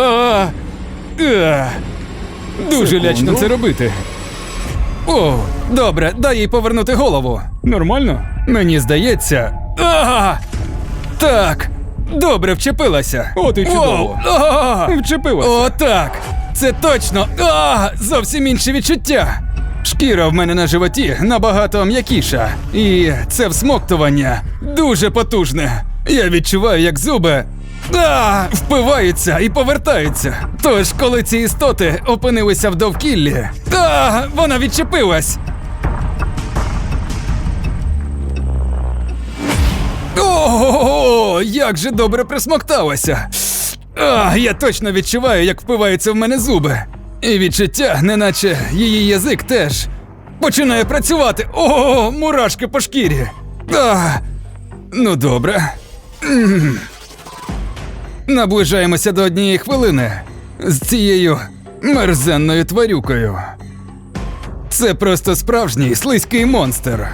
А, е. Дуже лячно це робити. О, добре, дай їй повернути голову. Нормально? Мені здається. А, так. Добре вчепилася. От і чудово. О, а, Вчепилася. О, так. Це точно. А, зовсім інші відчуття. Шкіра в мене на животі набагато м'якіша. І це всмоктування дуже потужне. Я відчуваю, як зуби а, впиваються і повертаються. Тож, коли ці істоти опинилися в довкіллі, а, вона відчепилась. О, як же добре присмокталася. А, я точно відчуваю, як впиваються в мене зуби. І відчуття, неначе її язик теж починає працювати. О, мурашки по шкірі. А, ну добре. Наближаємося до однієї хвилини з цією мерзенною тварюкою. Це просто справжній слизький монстр.